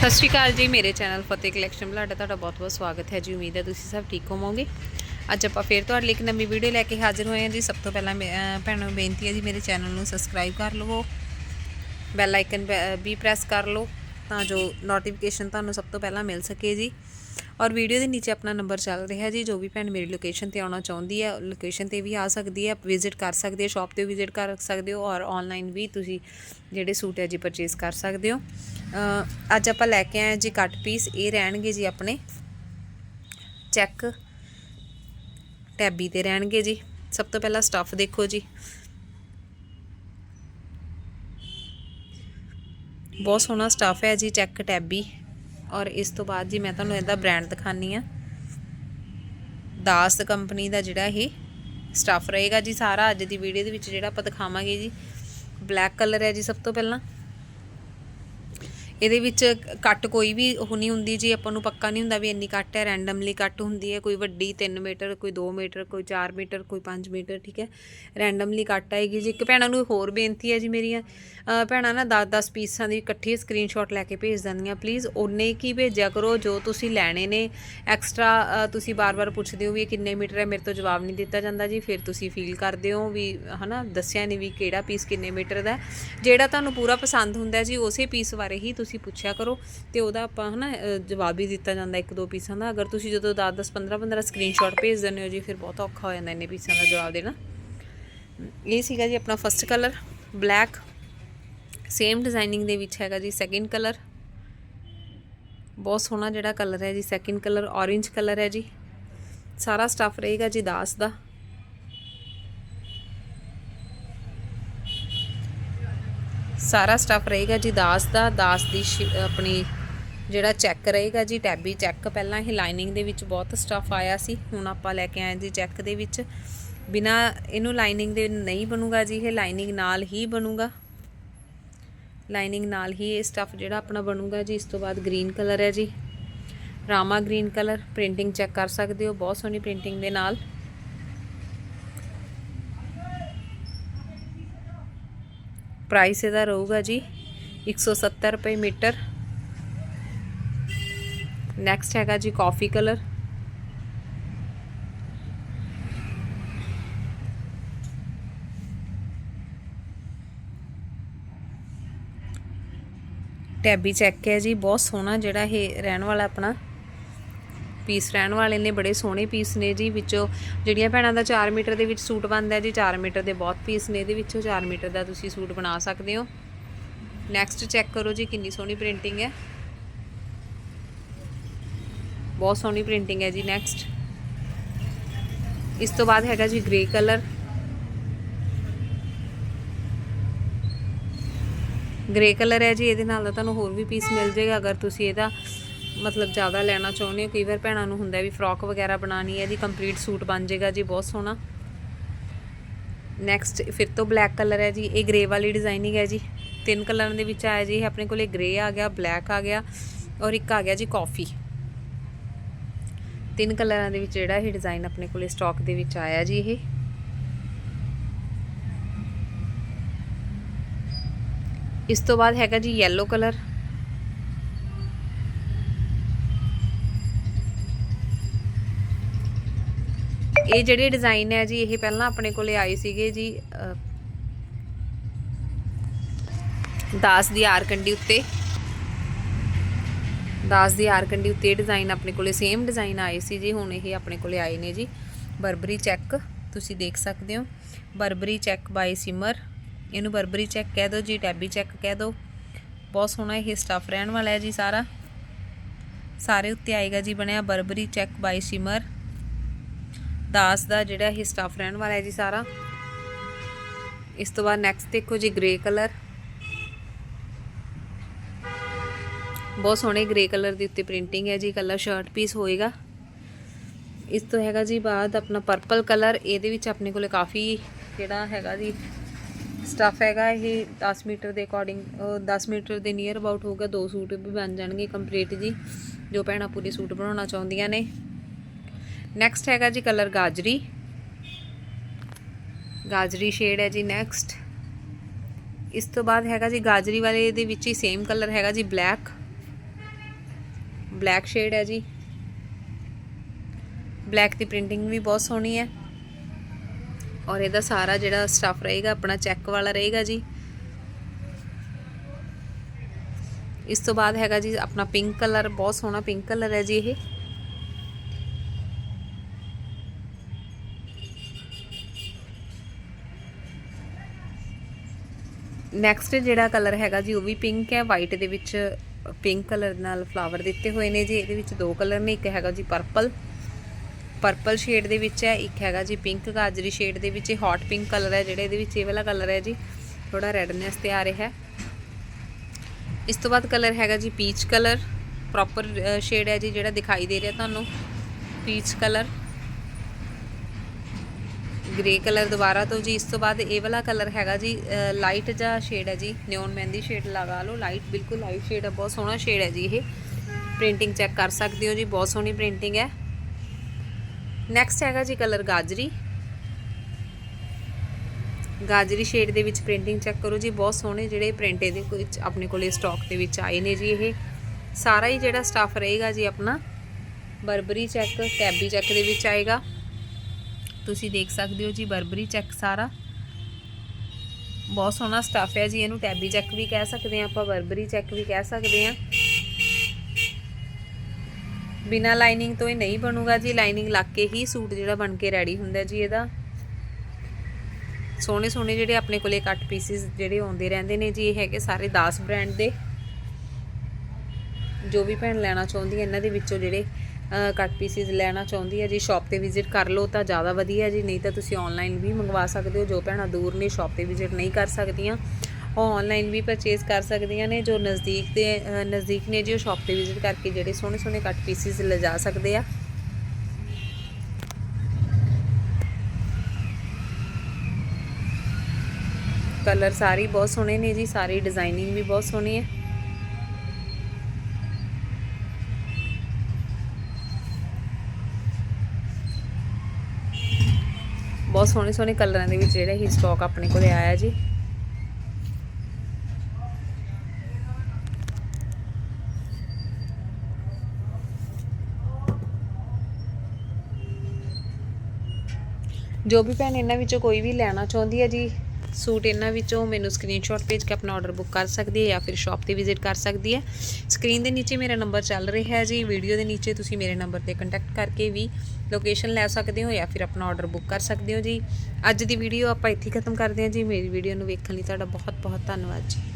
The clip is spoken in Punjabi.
ਸਤਿ ਸ਼੍ਰੀ ਅਕਾਲ ਜੀ, ਮੇਰੇ ਚੈਨਲ ਫਤਿਹ ਕਲੈਕਸ਼ਨ ਬਲਾਡਾ, ਤੁਹਾਡਾ ਬਹੁਤ-ਬਹੁਤ ਸਵਾਗਤ ਹੈ ਜੀ, ਉਮੀਦ ਹੈ ਤੁਸੀਂ ਸਭ ਠੀਕ ਹੋਵੋਗੇ। ਅੱਜ ਆਪਾਂ ਫੇਰ ਤੁਹਾਡੇ ਲਈ ਇੱਕ ਨਵੀਂ ਵੀਡੀਓ ਲੈ ਕੇ ਹਾਜ਼ਰ ਹੋਏ ਹਾਂ ਜੀ। ਸਭ ਤੋਂ ਪਹਿਲਾਂ ਮੇ- ਭੈਣਾਂ ਨੂੰ ਬੇਨਤੀ ਹੈ ਜੀ, ਮੇਰੇ ਚੈਨਲ ਨੂੰ ਸਬਸਕ੍ਰਾਈਬ ਕਰ ਲਵੋ। ਬੈਲ ਆਈਕਨ ਵੀ ਪ੍ਰੈਸ ਕਰ ਲਓ, ਤਾਂ ਜੋ ਨੋਟੀਫਿਕੇਸ਼ਨ ਤੁਹਾਨੂੰ ਸਭ ਤੋਂ ਪਹਿਲਾਂ ਮਿਲ ਸਕੇ ਜੀ। ਔਰ ਵੀਡੀਓ ਦੇ ਨੀਚੇ ਆਪਣਾ ਨੰਬਰ ਚੱਲ ਰਿਹਾ ਜੀ, ਜੋ ਵੀ ਭੈਣ ਮੇਰੀ ਲੋਕੇਸ਼ਨ ਤੇ ਆਉਣਾ ਚਾਹੁੰਦੀ ਹੈ ਲੋਕੇਸ਼ਨ ਤੇ ਵੀ ਆ ਸਕਦੀ ਹੈ ਵਿਜ਼ਿਟ ਕਰ ਸਕਦੇ ਹੋ ਸ਼ਾਪ ਤੇ ਵਿਜ਼ਿਟ ਕਰ ਸਕਦੇ ਹੋ ਔਰ ਆਨਲਾਈਨ ਵੀ ਤੁਸੀਂ ਜਿਹੜੇ ਸੂਟ ਹੈ ਜੀ ਪਰਚੇਸ ਕਰ ਸਕਦੇ ਹੋ। ਅੱਜ ਆਪਾਂ ਲੈ ਕੇ ਆਏ ਜੀ ਕੱਟ ਪੀਸ ਇਹ ਰਹਿਣਗੇ ਜੀ ਆਪਣੇ ਚੈੱਕ ਟੈਬੀ ਤੇ ਰਹਿਣਗੇ ਜੀ। ਸਭ ਤੋਂ ਪਹਿਲਾਂ ਸਟੱਫ ਦੇਖੋ ਜੀ। ਬਹੁਤ ਸੋਹਣਾ ਸਟੱਫ ਹੈ ਜੀ ਚੈੱਕ ਟੈਬੀ। ਔਰ ਇਸ ਤੋਂ ਬਾਅਦ ਜੀ ਮੈਂ ਤੁਹਾਨੂੰ ਇਹਦਾ ਬ੍ਰਾਂਡ ਦਿਖਾਨੀ ਆ ਦਾਸ ਕੰਪਨੀ ਦਾ ਜਿਹੜਾ ਇਹ ਸਟੱਫ ਰਹੇਗਾ ਜੀ ਸਾਰਾ। ਅੱਜ ਦੀ ਵੀਡੀਓ ਦੇ ਵਿੱਚ ਜਿਹੜਾ ਆਪਾਂ ਦਿਖਾਵਾਂਗੇ ਜੀ ਬਲੈਕ ਕਲਰ ਹੈ ਜੀ ਸਭ ਤੋਂ ਪਹਿਲਾਂ। ਇਹਦੇ ਵਿੱਚ ਕੱਟ ਕੋਈ ਵੀ ਉਹ ਨਹੀਂ ਹੁੰਦੀ ਜੀ, ਆਪਾਂ ਨੂੰ ਪੱਕਾ ਨਹੀਂ ਹੁੰਦਾ ਵੀ ਇੰਨੀ ਕੱਟ ਹੈ ਰੈਂਡਮਲੀ ਕੱਟ ਹੁੰਦੀ ਹੈ, ਕੋਈ ਵੱਡੀ 3 ਮੀਟਰ, ਕੋਈ 2 ਮੀਟਰ, ਕੋਈ 4 ਮੀਟਰ, ਕੋਈ 5 ਮੀਟਰ, ਠੀਕ ਹੈ। ਰੈਂਡਮਲੀ ਕੱਟ ਆਏਗੀ ਜੀ। ਇੱਕ ਭੈਣਾਂ ਨੂੰ ਹੋਰ ਬੇਨਤੀ ਹੈ ਜੀ ਮੇਰੀਆਂ ਭੈਣਾਂ ਨਾ 10-10 ਪੀਸਾਂ ਦੀ ਇਕੱਠੀ ਸਕਰੀਨਸ਼ਾਟ ਲੈ ਕੇ ਭੇਜ ਦਿੰਦੀਆਂ ਪਲੀਜ਼ ਓਨੇ ਕੀ ਭੇਜਿਆ ਕਰੋ, ਜੋ ਤੁਸੀਂ ਲੈਣੇ ਨੇ। ਐਕਸਟਰਾ ਤੁਸੀਂ ਬਾਰ-ਬਾਰ ਪੁੱਛਦੇ ਹੋ ਵੀ ਇਹ ਕਿੰਨੇ ਮੀਟਰ ਹੈ, ਮੇਰੇ ਤੋਂ ਜਵਾਬ ਨਹੀਂ ਦਿੱਤਾ ਜਾਂਦਾ ਜੀ। ਫਿਰ ਤੁਸੀਂ ਫੀਲ ਕਰਦੇ ਹੋ ਵੀ, ਹਨਾ, ਦੱਸਿਆ ਨਹੀਂ ਵੀ ਕਿਹੜਾ ਪੀਸ ਕਿੰਨੇ ਮੀਟਰ ਦਾ ਜਿਹੜਾ ਤੁਹਾਨੂੰ ਪੂਰਾ ਪਸੰਦ ਹੁੰਦਾ ਜੀ, ਉਸੇ ਪੀਸ ਬਾਰੇ ਹੀ ਤੁਸੀਂ ਤੁਸੀਂ ਪੁੱਛਿਆ ਕਰੋ ਤੇ ਉਹਦਾ ਆਪਾਂ ਹਨਾ ਅ, ਜਵਾਬ ਵੀ ਦਿੱਤਾ ਜਾਂਦਾ ਇੱਕ ਦੋ ਪੀਸਾਂ ਦਾ। ਅਗਰ ਤੁਸੀਂ ਜਦੋਂ 10 10 15 15 ਸਕਰੀਨਸ਼ਾਟ ਭੇਜ ਦਿੰਦੇ ਹੋ ਜੀ ਫਿਰ ਬਹੁਤ ਔਖਾ ਹੋ ਜਾਂਦਾ ਇੰਨੇ ਪੀਸਾਂ ਦਾ ਜਵਾਬ ਦੇਣਾ। ਇਹ ਸੀਗਾ ਜੀ ਆਪਣਾ first colour black same designing ਦੇ ਵਿੱਚ ਹੈਗਾ ਜੀ ਸੈਕਿੰਡ ਕਲਰ ਬਹੁਤ ਸੋਹਣਾ ਜਿਹੜਾ ਕਲਰ ਹੈ ਜੀ ਸੈਕਿੰਡ ਕਲਰ orange ਕਲਰ ਹੈ ਜੀ। ਸਾਰਾ ਸਟੱਫ ਰਹੇਗਾ ਜੀ ਦਾਸ ਦਾ। ਸਾਰਾ ਸਟੱਫ ਰਹੇਗਾ ਜੀ, ਦਾਸ ਦਾ, ਦਾਸ ਦੀ ਸ਼ਿ- ਆਪਣੀ ਜਿਹੜਾ ਚੈੱਕ ਰਹੇਗਾ ਜੀ, ਟੈਬੀ ਚੈੱਕ ਪਹਿਲਾਂ ਇਹ ਲਾਈਨਿੰਗ ਦੇ ਵਿੱਚ ਬਹੁਤ ਸਟੱਫ ਆਇਆ ਸੀ, ਹੁਣ ਆਪਾਂ ਲੈ ਕੇ ਆਏ ਜੀ ਚੈੱਕ ਦੇ ਵਿੱਚ। ਬਿਨਾ ਇਹਨੂੰ ਲਾਈਨਿੰਗ ਦੇ ਨਹੀਂ ਬਣੂਗਾ ਜੀ, ਇਹ ਲਾਈਨਿੰਗ ਨਾਲ ਹੀ ਬਣੂਗਾ। ਲਾਈਨਿੰਗ ਨਾਲ ਹੀ ਇਹ ਸਟੱਫ ਜਿਹੜਾ ਆਪਣਾ ਬਣੂਗਾ ਜੀ, ਇਸ ਤੋਂ ਬਾਅਦ ਗ੍ਰੀਨ ਕਲਰ ਹੈ ਜੀ। Rama green colour printing check ਕਰ ਸਕਦੇ ਹੋ, ਬਹੁਤ ਸੋਹਣੀ ਪ੍ਰਿੰਟਿੰਗ ਦੇ ਨਾਲ। ਪ੍ਰਾਈਸ ਇਹਦਾ ਰਹੂਗਾ ਜੀ 170 ਰੁਪਏ ਮੀਟਰ ਨੈਕਸਟ ਹੈਗਾ ਜੀ ਕਾਫੀ ਕਲਰ ਟੈਬੀ ਚੈੱਕ ਹੈ ਜੀ ਬਹੁਤ ਸੋਹਣਾ ਜਿਹੜਾ ਇਹ ਰਹਿਣ ਵਾਲਾ ਆਪਣਾ ਪੀਸ ਰਹਿਣ ਵਾਲੇ ਨੇ, ਬੜੇ ਸੋਹਣੇ ਪੀਸ ਨੇ ਜੀ, ਵਿੱਚੋਂ ਜਿਹੜੀਆਂ ਭੈਣਾਂ ਦਾ 4 ਮੀਟਰ ਦੇ ਵਿੱਚ ਸੂਟ ਬਣਦਾ ਹੈ ਜੀ 4 ਮੀਟਰ ਦੇ ਬਹੁਤ ਪੀਸ ਨੇ ਇਹਦੇ ਵਿੱਚੋਂ 4 ਮੀਟਰ ਦਾ ਤੁਸੀਂ ਸੂਟ ਬਣਾ ਸਕਦੇ ਹੋ। ਨੈਕਸਟ ਚੈੱਕ ਕਰੋ ਜੀ, ਕਿੰਨੀ ਸੋਹਣੀ ਪ੍ਰਿੰਟਿੰਗ ਹੈ। ਬਹੁਤ ਸੋਹਣੀ ਪ੍ਰਿੰਟਿੰਗ ਹੈ ਜੀ ਨੈਕਸਟ ਇਸ ਤੋਂ ਬਾਅਦ ਹੈਗਾ ਜੀ ਗ੍ਰੇ ਕਲਰ ਗ੍ਰੇ ਕਲਰ ਹੈ ਜੀ, ਇਹਦੇ ਨਾਲ ਦਾ ਤੁਹਾਨੂੰ ਹੋਰ ਵੀ ਪੀਸ ਮਿਲ ਜਾਏਗਾ, ਅਗਰ ਤੁਸੀਂ ਇਹਦਾ ਮਤਲਬ ਜ਼ਿਆਦਾ ਲੈਣਾ ਚਾਹੁੰਦੇ ਹੋ? ਕਈ ਵਾਰ ਭੈਣਾਂ ਨੂੰ ਹੁੰਦਾ ਵੀ ਫਰੋਕ ਵਗੈਰਾ ਬਣਾਉਣੀ ਹੈ ਜੀ ਕੰਪਲੀਟ ਸੂਟ ਬਣ ਜਾਏਗਾ ਜੀ, ਬਹੁਤ ਸੋਹਣਾ। ਨੈਕਸਟ ਫਿਰ ਤੋਂ ਬਲੈਕ ਕਲਰ ਹੈ ਜੀ, ਇਹ ਗ੍ਰੇ ਵਾਲੀ ਡਿਜ਼ਾਈਨਿੰਗ ਹੈ ਜੀ। ਤਿੰਨ ਕਲਰਾਂ ਦੇ ਵਿੱਚ ਆਇਆ ਜੀ, ਇਹ ਆਪਣੇ ਕੋਲੇ ਗ੍ਰੇ ਆ ਗਿਆ ਬਲੈਕ ਆ ਗਿਆ ਔਰ ਇੱਕ ਆ ਗਿਆ ਜੀ ਕਾਫੀ ਤਿੰਨ ਕਲਰਾਂ ਦੇ ਵਿੱਚ ਜਿਹੜਾ ਇਹ ਡਿਜ਼ਾਈਨ ਆਪਣੇ ਕੋਲੇ ਸਟਾਕ ਦੇ ਵਿੱਚ ਆਇਆ ਜੀ ਇਹ। ਇਸ ਤੋਂ ਬਾਅਦ ਹੈਗਾ ਜੀ yellow ਕਲਰ ਇਹ ਜਿਹੜੇ ਡਿਜ਼ਾਈਨ ਹੈ ਜੀ, ਇਹ ਪਹਿਲਾਂ ਆਪਣੇ ਕੋਲੇ ਆਏ ਸੀਗੇ ਜੀ ਦਾਸ ਦੀ ਆਰ ਕੰਡੀ ਉੱਤੇ। ਦਾਸ ਦੀ ਆਰ ਕੰਡੀ ਉੱਤੇ ਇਹ ਡਿਜ਼ਾਈਨ ਆਪਣੇ ਕੋਲੇ ਸੇਮ ਡਿਜ਼ਾਈਨ ਆਏ ਸੀ ਜੀ, ਹੁਣ ਇਹ ਆਪਣੇ ਕੋਲੇ ਆਏ ਨੇ ਜੀ। ਬਰਬਰੀ ਚੈੱਕ, ਤੁਸੀਂ ਦੇਖ ਸਕਦੇ ਹੋ। Burberry check by Simar. ਇਹਨੂੰ ਬਰਬਰੀ ਚੈੱਕ ਕਹਿ ਦਿਓ ਜੀ, ਟੈਬੀ ਚੈੱਕ ਕਹਿ ਦਿਓ। ਬਹੁਤ ਸੋਹਣਾ ਇਹ ਸਟੱਫ ਰਹਿਣ ਵਾਲਾ ਹੈ ਜੀ ਸਾਰਾ। ਸਾਰੇ ਉੱਤੇ ਆਏਗਾ ਜੀ, ਬਣਿਆ ਬਰਬਰੀ ਚੈੱਕ ਬਾਈ ਸਿਮਰ। ਦਾਸ ਦਾ ਜਿਹੜਾ ਇਹ ਸਟੱਫ ਰਹਿਣ ਵਾਲਾ ਹੈ ਜੀ ਸਾਰਾ। ਇਸ ਤੋਂ ਬਾਅਦ ਨੈਕਸਟ ਦੇਖੋ ਜੀ ਗ੍ਰੇ ਕਲਰ ਬਹੁਤ ਸੋਹਣੇ ਗ੍ਰੇ ਕਲਰ ਦੇ ਉੱਤੇ ਪ੍ਰਿੰਟਿੰਗ ਹੈ ਜੀ ਕਲਰ ਸ਼ਰਟ ਪੀਸ ਹੋਏਗਾ। ਇਸ ਤੋਂ ਹੈਗਾ ਜੀ ਬਾਅਦ ਆਪਣਾ ਪਰਪਲ ਕਲਰ ਇਹਦੇ ਵਿੱਚ ਆਪਣੇ ਕੋਲੇ ਕਾਫੀ ਜਿਹੜਾ ਹੈਗਾ ਜੀ ਸਟੱਫ ਹੈਗਾ, ਇਹ 10 ਮੀਟਰ ਦੇ ਅਕੋਰਡਿੰਗ 10 ਮੀਟਰ ਦੇ ਨੀਅਰ ਅਬਾਊਟ ਹੋਊਗਾ, ਦੋ ਸੂਟ ਵੀ ਬਣ ਜਾਣਗੇ ਕੰਪਲੀਟ ਜੀ, ਜੋ ਭੈਣਾਂ ਪੂਰੇ ਸੂਟ ਬਣਾਉਣਾ ਚਾਹੁੰਦੀਆਂ ਨੇ। ਨੈਕਸਟ ਹੈਗਾ ਜੀ ਕਲਰ ਗਾਜਰੀ। ਗਾਜਰੀ ਸ਼ੇਡ ਹੈ ਜੀ ਨੈਕਸਟ ਇਸ ਤੋਂ ਬਾਅਦ ਹੈਗਾ ਜੀ ਗਾਜਰੀ ਵਾਲੇ ਦੇ ਵਿੱਚ ਹੀ ਸੇਮ ਕਲਰ ਹੈਗਾ ਜੀ ਬਲੈਕ ਬਲੈਕ ਸ਼ੇਡ ਹੈ ਜੀ। ਬਲੈਕ ਦੀ ਪ੍ਰਿੰਟਿੰਗ ਵੀ ਬਹੁਤ ਸੋਹਣੀ ਹੈ। ਔਰ ਇਹਦਾ ਸਾਰਾ ਜਿਹੜਾ ਸਟਫ ਰਹੇਗਾ, ਆਪਣਾ ਚੈੱਕ ਵਾਲਾ ਰਹੇਗਾ ਜੀ। ਇਸ ਤੋਂ ਬਾਅਦ ਹੈਗਾ ਜੀ ਆਪਣਾ ਪਿੰਕ ਕਲਰ ਬਹੁਤ ਸੋਹਣਾ ਪਿੰਕ ਕਲਰ ਹੈ ਜੀ ਇਹ। ਨੈਕਸਟ ਜਿਹੜਾ ਕਲਰ ਹੈਗਾ ਜੀ, ਉਹ ਵੀ ਪਿੰਕ ਹੈ। ਵਾਈਟ ਦੇ ਵਿੱਚ ਪਿੰਕ ਕਲਰ ਨਾਲ ਫਲਾਵਰ ਦਿੱਤੇ ਹੋਏ ਨੇ ਜੀ। ਇਹਦੇ ਵਿੱਚ ਦੋ ਕਲਰ ਨੇ, ਇੱਕ ਹੈਗਾ ਜੀ ਪਰਪਲ ਪਰਪਲ ਸ਼ੇਡ ਦੇ ਵਿੱਚ ਹੈ, ਇੱਕ ਹੈਗਾ ਜੀ ਪਿੰਕ ਗਾਜਰੀ ਸ਼ੇਡ ਦੇ ਵਿੱਚ ਇਹ ਹੌਟ ਪਿੰਕ ਕਲਰ ਹੈ, ਜਿਹੜਾ ਇਹਦੇ ਵਿੱਚ ਇਹ ਵਾਲਾ ਕਲਰ ਹੈ ਜੀ। ਥੋੜਾ ਰੈਡਨੈਸ ਤੇ ਆ ਰਿਹਾ ਹੈ। ਇਸ ਤੋਂ ਬਾਅਦ ਕਲਰ ਹੈਗਾ ਜੀ ਪੀਚ ਕਲਰ ਪ੍ਰੋਪਰ ਸ਼ੇਡ ਹੈ ਜੀ ਜਿਹੜਾ ਦਿਖਾਈ ਦੇ ਰਿਹਾ ਤੁਹਾਨੂੰ। ਪੀਚ ਕਲਰ ਗ੍ਰੇ ਕਲਰ ਦੁਬਾਰਾ ਤੋਂ ਜੀ, ਇਸ ਤੋਂ ਬਾਅਦ ਇਹ ਵਾਲਾ ਕਲਰ ਹੈਗਾ ਜੀ ਲਾਈਟ ਜਿਹਾ ਸ਼ੇਡ ਹੈ ਜੀ ਨਿਓਨ ਮਹਿੰਦੀ ਸ਼ੇਡ ਲਗਾ ਲਓ ਲਾਈਟ ਬਿਲਕੁਲ ਲਾਈਟ ਸ਼ੇਡ ਹੈ, ਬਹੁਤ ਸੋਹਣਾ ਸ਼ੇਡ ਹੈ ਜੀ ਇਹ। ਪ੍ਰਿੰਟਿੰਗ ਚੈੱਕ ਕਰ ਸਕਦੇ ਹੋ ਜੀ, ਬਹੁਤ ਸੋਹਣੀ ਪ੍ਰਿੰਟਿੰਗ ਹੈ। ਨੈਕਸਟ ਹੈਗਾ ਜੀ ਕਲਰ ਗਾਜਰੀ। ਗਾਜਰੀ ਸ਼ੇਡ ਦੇ ਵਿੱਚ ਪ੍ਰਿੰਟਿੰਗ ਚੈੱਕ ਕਰੋ ਜੀ, ਬਹੁਤ ਸੋਹਣੇ ਜਿਹੜੇ ਪ੍ਰਿੰਟ ਇਹਦੇ ਵਿੱਚ ਆਪਣੇ ਕੋਲੇ ਸਟਾਕ ਦੇ ਵਿੱਚ ਆਏ ਨੇ ਜੀ ਇਹ। ਸਾਰਾ ਹੀ ਜਿਹੜਾ ਸਟਾਫ ਰਹੇਗਾ ਜੀ ਆਪਣਾ, ਬਰਬਰੀ ਚੈੱਕ ਕੈਬੀ ਚੈੱਕ ਦੇ ਵਿੱਚ ਆਏਗਾ। ਤੁਸੀਂ ਦੇਖ ਸਕਦੇ ਹੋ ਜੀ, ਬਰਬਰੀ ਚੈੱਕ ਸਾਰਾ। ਬਹੁਤ ਸੋਹਣਾ ਸਟਾਫ ਹੈ ਜੀ, ਇਹਨੂੰ ਟੈਬੀ ਚੈੱਕ ਵੀ ਕਹਿ ਸਕਦੇ ਆ ਆਪਾਂ, ਬਰਬਰੀ ਚੈੱਕ ਵੀ ਕਹਿ ਸਕਦੇ ਆ ਬਿਨਾ ਲਾਈਨਿੰਗ ਤੋਂ ਇਹ ਨਹੀਂ ਬਣੂਗਾ ਜੀ ਲਾਈਨਿੰਗ ਲੱਗ ਕੇ ਹੀ ਸੂਟ ਜਿਹੜਾ ਬਣ ਕੇ ਰੈਡੀ ਹੁੰਦਾ ਜੀ ਇਹਦਾ। ਸੋਹਣੇ ਸੋਹਣੇ ਜਿਹੜੇ ਆਪਣੇ ਕੋਲੇ ਕੱਟ ਪੀਸਿਸ ਜਿਹੜੇ ਆਉਂਦੇ ਰਹਿੰਦੇ ਨੇ ਜੀ, ਇਹ ਹੈਗੇ ਸਾਰੇ 10 ਬ੍ਰਾਂਡ ਦੇ। ਜੋ ਵੀ ਭੈਣ ਲੈਣਾ ਚਾਹੁੰਦੀ ਹੈ, ਇਹਨਾਂ ਦੇ ਵਿੱਚੋਂ ਜਿਹੜੇ ਕੱਟ ਪੀਸਿਸ ਲੈਣਾ ਚਾਹੁੰਦੀ ਹੈ ਜੀ ਸ਼ਾਪ ਤੇ ਵਿਜ਼ਿਟ ਕਰ ਲਓ ਤਾਂ ਜ਼ਿਆਦਾ ਵਧੀਆ ਜੀ, ਨਹੀਂ ਤਾਂ ਤੁਸੀਂ ਆਨਲਾਈਨ ਵੀ ਮੰਗਵਾ ਸਕਦੇ ਹੋ, ਜੋ ਭੈਣਾਂ ਦੂਰ ਨੇ ਸ਼ਾਪ ਤੇ ਵਿਜ਼ਿਟ ਨਹੀਂ ਕਰ ਸਕਦੀਆਂ। ਉਹ ਆਨਲਾਈਨ ਵੀ ਪਰਚੇਸ ਕਰ ਸਕਦੀਆਂ ਨੇ, ਜੋ ਨਜ਼ਦੀਕ ਦੇ ਨਜ਼ਦੀਕ ਨੇ ਜੀ, ਉਹ ਸ਼ਾਪ ਤੇ ਵਿਜ਼ਿਟ ਕਰਕੇ ਜਿਹੜੇ ਸੋਹਣੇ ਸੋਹਣੇ ਕੱਟ ਪੀਸਿਸ ਲਿਜਾ ਸਕਦੇ ਆ। ਕਲਰ ਸਾਰੇ ਬਹੁਤ ਸੋਹਣੇ ਨੇ ਜੀ, ਸਾਰੀ ਡਿਜ਼ਾਈਨਿੰਗ ਵੀ ਬਹੁਤ ਸੋਹਣੀ ਹੈ ਬਹੁਤ ਸੋਹਣੇ ਸੋਹਣੇ ਕਲਰਾਂ ਦੇ ਵਿੱਚ ਜਿਹੜਾ ਹੀ ਸਟਾਕ ਆਪਣੇ ਕੋਲੇ ਆਇਆ ਜੀ। ਜੋ ਵੀ ਭੈਣ ਇਹਨਾਂ ਵਿੱਚੋਂ ਕੋਈ ਵੀ ਲੈਣਾ ਚਾਹੁੰਦੀ ਹੈ ਜੀ ਸੂਟ ਇਹਨਾਂ ਵਿੱਚੋਂ ਮੈਨੂੰ ਸਕਰੀਨਸ਼ਾਟ ਭੇਜ ਕੇ ਆਪਣਾ ਆਰਡਰ ਬੁੱਕ ਕਰ ਸਕਦੀ ਹੈ ਜਾਂ ਫਿਰ ਸ਼ਾਪ ਤੇ ਵਿਜ਼ਿਟ ਕਰ ਸਕਦੀ ਹੈ। ਸਕਰੀਨ ਦੇ ਨੀਚੇ ਮੇਰਾ ਨੰਬਰ ਚੱਲ ਰਿਹਾ ਹੈ ਜੀ। ਵੀਡੀਓ ਦੇ ਨੀਚੇ ਤੁਸੀਂ ਮੇਰੇ ਨੰਬਰ ਤੇ ਕੰਟੈਕਟ ਕਰਕੇ ਵੀ ਲੋਕੇਸ਼ਨ ਲੈ ਸਕਦੇ ਹੋ ਜਾਂ ਫਿਰ ਆਪਣਾ ਆਰਡਰ ਬੁੱਕ ਕਰ ਸਕਦੇ ਹੋ ਜੀ। ਅੱਜ ਦੀ ਵੀਡੀਓ ਆਪਾਂ ਇੱਥੇ ਖਤਮ ਕਰਦੇ ਹਾਂ ਜੀ। ਮੇਰੀ ਵੀਡੀਓ ਨੂੰ ਵੇਖਣ ਲਈ ਤੁਹਾਡਾ ਬਹੁਤ ਬਹੁਤ ਧੰਨਵਾਦ ਜੀ।